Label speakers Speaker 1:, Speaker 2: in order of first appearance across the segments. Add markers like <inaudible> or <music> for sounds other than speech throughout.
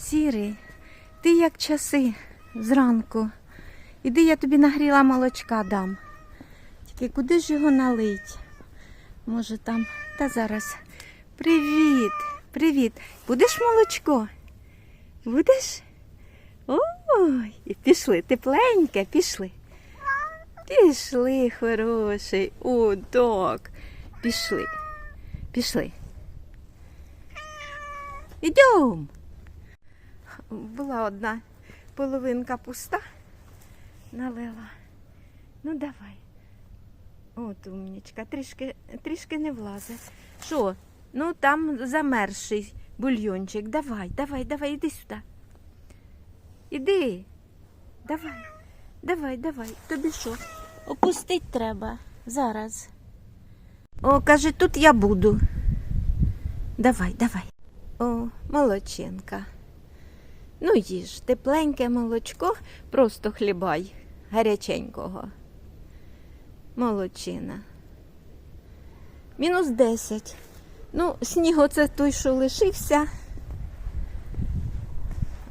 Speaker 1: Сірий, ти як часи зранку. Іди, я тобі нагріла молочка дам. Тільки куди ж його налить? Може там. Та зараз. Привіт, привіт. Будеш молочко? Будеш? Ой, і пішли, тепленьке, пішли. Пішли, хороший. Так. Пішли. Пішли. Ідем. Була одна половинка пуста. Налила. Ну давай. От умнічка, трішки, трішки не влазить. Що? Ну там замерзший бульйончик. Давай, давай, давай, іди сюди. Іди. Давай, давай, давай. Тобі що? Опустить треба. Зараз. О, каже, тут я буду. Давай, давай. О, молодчинка. Ну, їж, тепленьке молочко, просто хлібай, гаряченького. Молодчина. Мінус 10. Ну, сніг оце той, що лишився.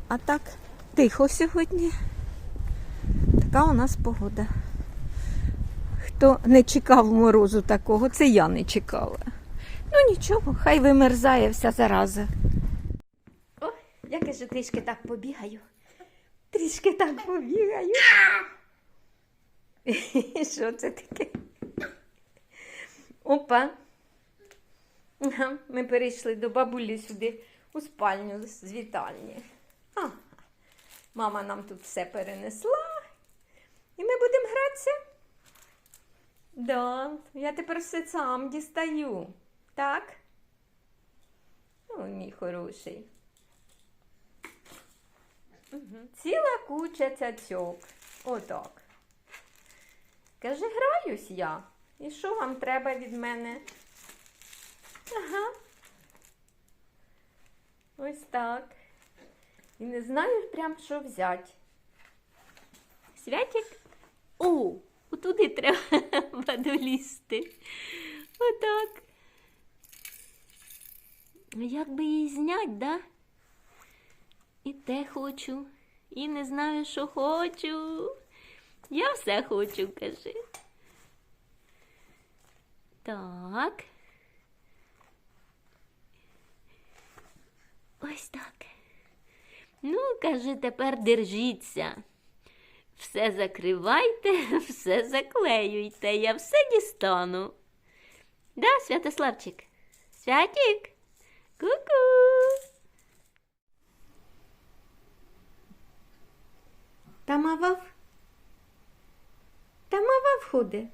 Speaker 1: А так, тихо сьогодні. Така у нас погода. Хто не чекав морозу такого, це я не чекала. Ну нічого, хай вимерзає вся зараза. Я каже, трішки так побігаю. Трішки так побігаю. <laughs> Що це таке? Опа. Ми перейшли до бабулі сюди у спальню з вітальні. Ага. Мама нам тут все перенесла. І ми будемо гратися. Да, я тепер все сам дістаю. Так? О, мій хороший. Ціла куча цяцьок. Отак. Каже, граюсь я. І що вам треба від мене? Ага. Ось так. І не знаю прям, що взяти. Святик? О, отуди треба <laughs> долізти. Отак. Як би її зняти, да? І те хочу, і не знаю, що хочу. Я все хочу, кажи. Так. Ось так. Ну, каже, тепер держіться. Все закривайте, <laughs> все заклеюйте, я все дістану. Да, Святославчик? Святик? Ку-ку. Там авав? Там авав ходить.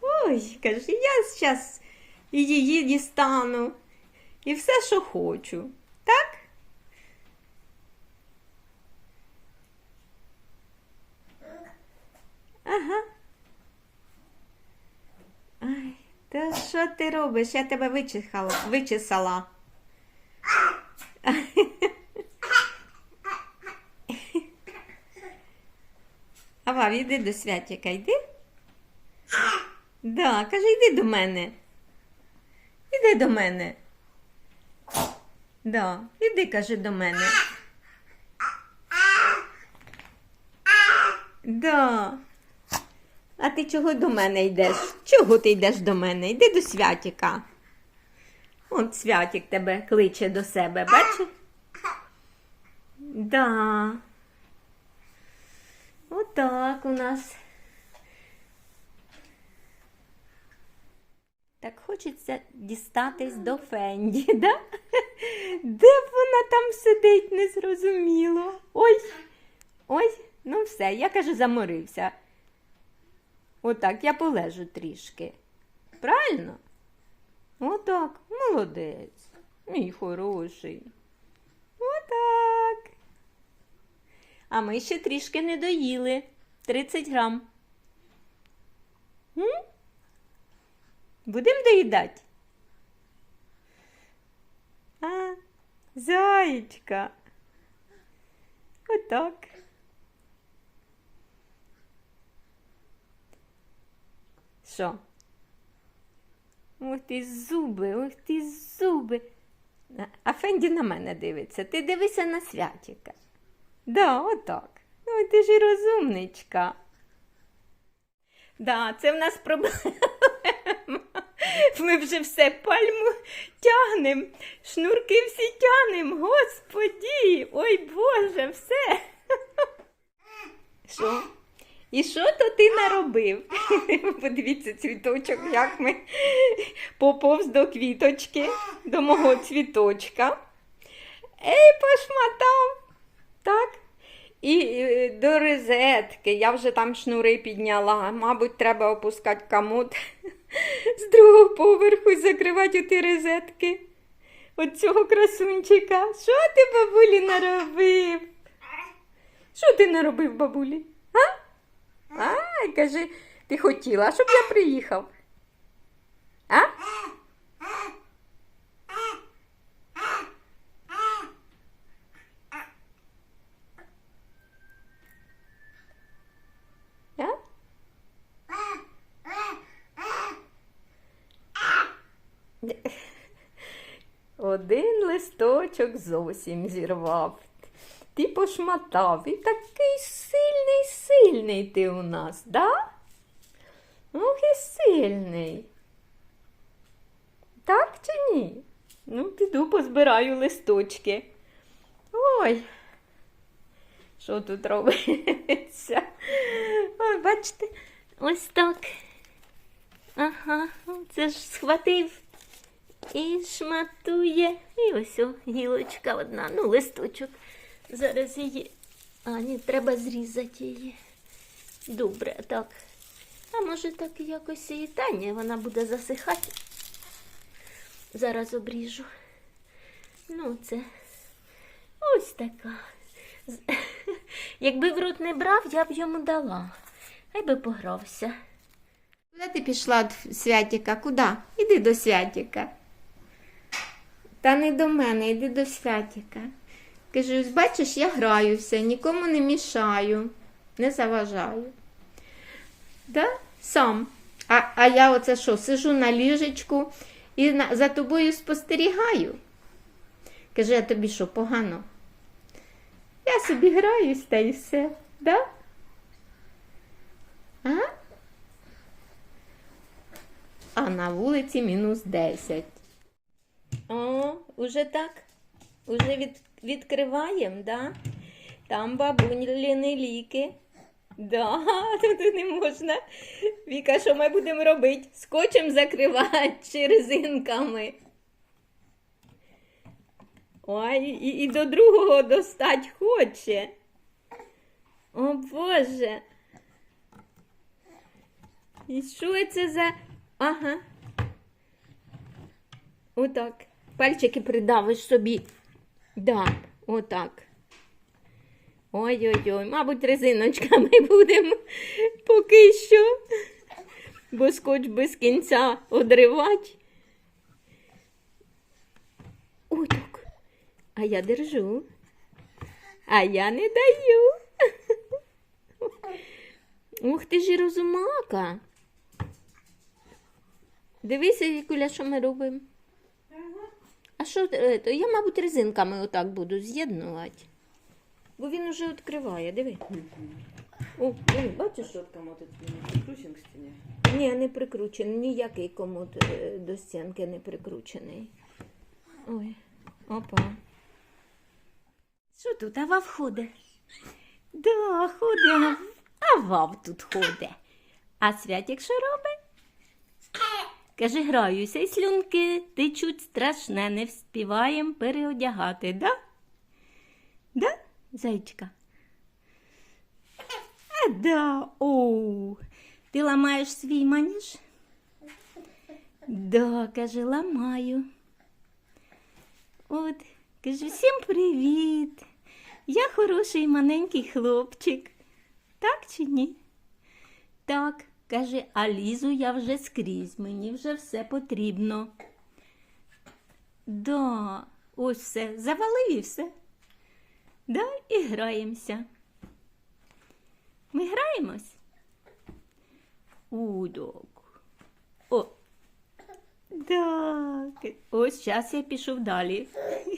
Speaker 1: Ой, каже, я зараз її дістану. І все, що хочу. Так? Ага. Ай, та що ти робиш? Я тебе вичихала, вичесала. Ава, йди до святіка, йди. Да, каже, йди до мене. Іди до мене. Да, іди, каже, до мене. Да. А ти чого до мене йдеш? Чого ти йдеш до мене? Йди до святіка. От святік тебе кличе до себе, бачиш? Да. Отак у нас. Так хочеться дістатись до Фенді, <laughs> да? Де вона там сидить, незрозуміло. Ой, ой, ну все, я кажу, заморився. Отак, я полежу трішки. Правильно? Отак, молодець, мій хороший. Отак. А ми ще трішки не доїли. 30 грам. Будемо доїдати? А, заєчка. Отак. Що? Ох ти зуби, ох ти зуби. А- Фенді на мене дивиться. Ти дивися на святіка. Да, отак. Ну, ти ж і розумничка. Да, це в нас проблема. Ми вже все пальму тягнем, шнурки всі тягнем, господі, ой Боже, все. Що? І що то ти наробив? <laughs> Подивіться, цвіточок, як ми поповз до квіточки, до мого цвіточка. Ей, пошматав. Так. І е, до розетки. Я вже там шнури підняла. Мабуть, треба опускати комод <laughs> з другого поверху і закривати оті розетки. От цього красунчика. Що ти, бабулі, наробив? Що ти наробив, бабулі? А? Кажи, ти хотіла, щоб я приїхав. А? Один листочок зовсім зірвав. Ти пошматав. І такий сильний, сильний ти у нас, да? Ох і сильний. Так чи ні? Ну, піду позбираю листочки. Ой. Що тут робиться? Ой, бачите, ось так. Ага, це ж схватив і шматує. І ось о, гілочка одна, ну, листочок. Зараз її. А, ні, треба зрізати її. Добре, так. А може так якось і та ні, вона буде засихати. Зараз обріжу. Ну, це ось така. <laughs> Якби в рот не брав, я б йому дала. Хай би погрався. Куди ти пішла від Святіка? Куди? Іди до Святіка. Та не до мене, йди до Святіка. Кажу, ось бачиш, я граюся, нікому не мішаю, не заважаю. Да? Сам. А, а я оце що, сижу на ліжечку і на, за тобою спостерігаю. Каже, я тобі що, погано? Я собі граюсь та й все, да? А? А на вулиці мінус 10. О, уже так? Уже від, відкриваємо, да? Там бабуліни ліки. Да, <laughs> тут не можна. Віка, що ми будемо робити? Скотчем закривати <laughs> чи резинками. Ой, і, і до другого достать хоче. О Боже. І що це за. Ага. Отак. Пальчики придавиш собі. Да, отак. Ой-ой-ой, мабуть, резиночками <laughs> будемо поки що. Бо скотч без кінця одривати. Ой. А я держу. А я не даю. <laughs> Ух ти ж і розумака. Дивися, Вікуля, що ми робимо. А що е, то? Я, мабуть, резинками отак буду з'єднувати. Бо він уже відкриває, диви. О, диви, бачиш?
Speaker 2: Що там от не к стіні?
Speaker 1: Ні, не прикручений. Ніякий комод е, до стінки не прикручений. Ой, опа. Що тут, а вав ходить? Да, ходить. А вав тут ходить. А святік що робить? Каже, граюся, і слюнки течуть страшне, не вспіваєм переодягати, да? Да, зайчика? А, да, оу. Ти ламаєш свій маніж? Да, каже, ламаю. От, каже, всім привіт. Я хороший маленький хлопчик. Так чи ні? Так, каже, а лізу я вже скрізь, мені вже все потрібно. Да, ось все, завалив і все. Да, і граємося. Ми граємось? Удок. О, Так. Ось зараз я пішов далі.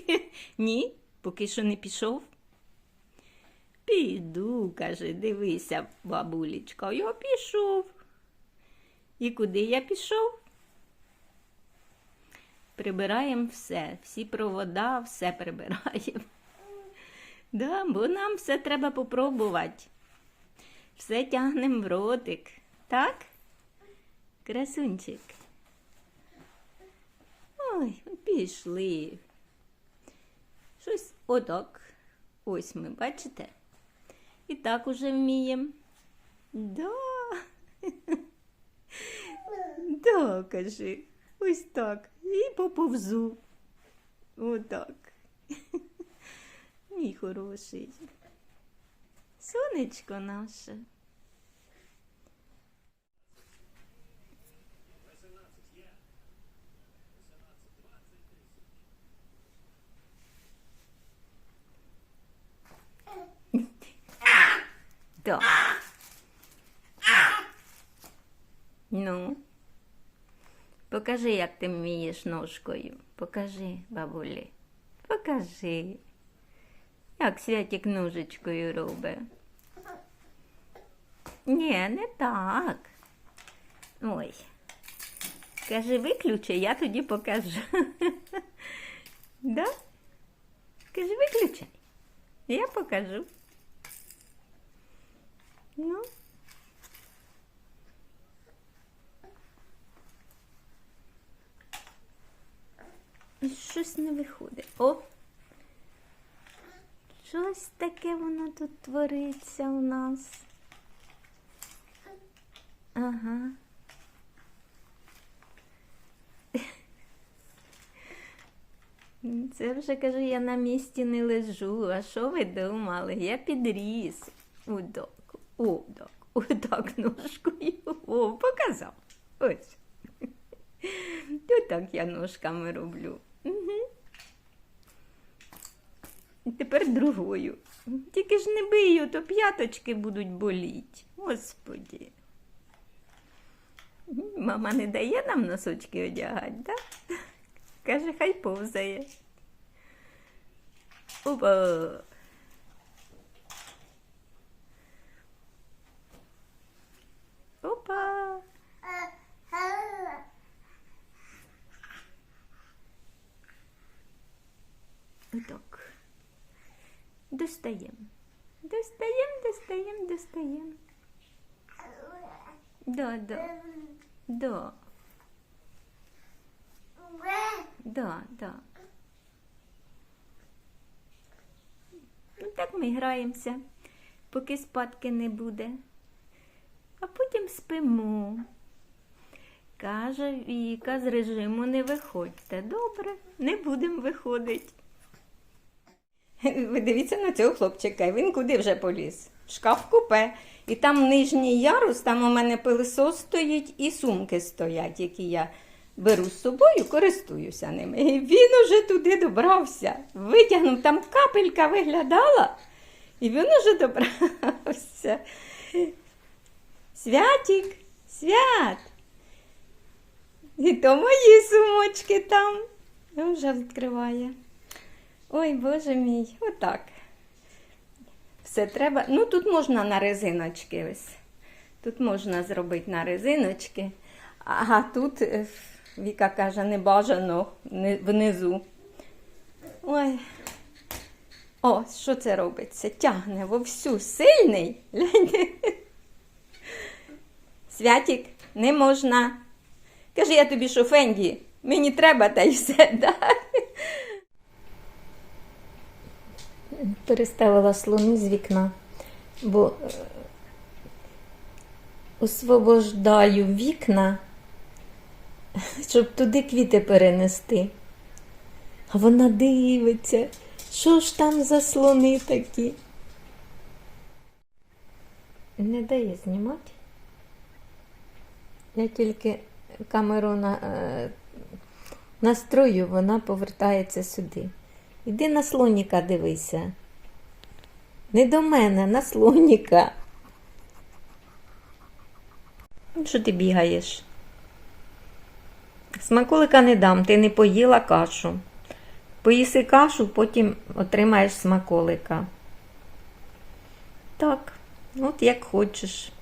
Speaker 1: <laughs> Ні, поки що не пішов. Піду, каже, дивися, бабулечка, я пішов. І куди я пішов? Прибираємо все, всі провода, все прибираємо. Да, бо нам все треба попробувати. Все тягнемо в ротик. Так? Красунчик. Ой, пішли. Щось отак. Ось ми, бачите? І так уже вміємо. Да. <laughs> Да, кажи. Ось так. І поповзу. Отак. Мій хороший. Сонечко наше. Да. Ну. Покажи, як ти вмієш ножкою. Покажи, бабулі. Покажи. Як святик ножичкою робить. Ні, не так. Ой. Кажи, виключи, я тоді покажу. Да? Кажи, виключай. Я покажу. Ну. Щось не виходить. О! Щось таке воно тут твориться у нас. Ага. Це вже кажу, я на місці не лежу. А що ви думали? Я підріс. Удок, удок, удок ножкою. О, показав. Ось. Тут так я ножками роблю. Угу. Тепер другою. Тільки ж не бию, то п'яточки будуть боліть. Господі. Мама не дає нам носочки одягати, так? Каже, хай повзає. Опа. Опа. Отак. Достаємо. Достаємо, достаємо, достаємо. Да, да. Да. Да, да. Ну, так ми граємося, поки спадки не буде. А потім спимо. Каже Віка, з режиму не виходьте. Добре, не будемо виходити. <laughs> Ви дивіться на цього хлопчика, він куди вже поліз? Шкаф купе. І там нижній ярус, там у мене пилисос стоїть і сумки стоять, які я беру з собою, користуюся ними. І він уже туди добрався. Витягнув, там капелька виглядала, і він уже добрався. Святік, свят. І то мої сумочки там. Він Вже відкриває. Ой, боже мій, отак. Все треба. Ну, тут можна на резиночки ось. Тут можна зробити на резиночки. А тут е, Віка каже, не бажано внизу. Ой. О, що це робиться? Тягне вовсю сильний. Святік, не можна. Каже, я тобі що, Фенді, мені треба та й все. Да? Переставила слони з вікна, бо е, освобождаю вікна, <laughs> щоб туди квіти перенести. А вона дивиться, що ж там за слони такі. Не дає знімати. Я тільки камеру на, е, настрою, вона повертається сюди. Іди на слоніка дивися. Не до мене, на слоніка. Ну, Що ти бігаєш? Смаколика не дам, ти не поїла кашу. Поїси кашу, потім отримаєш смаколика. Так, от як хочеш.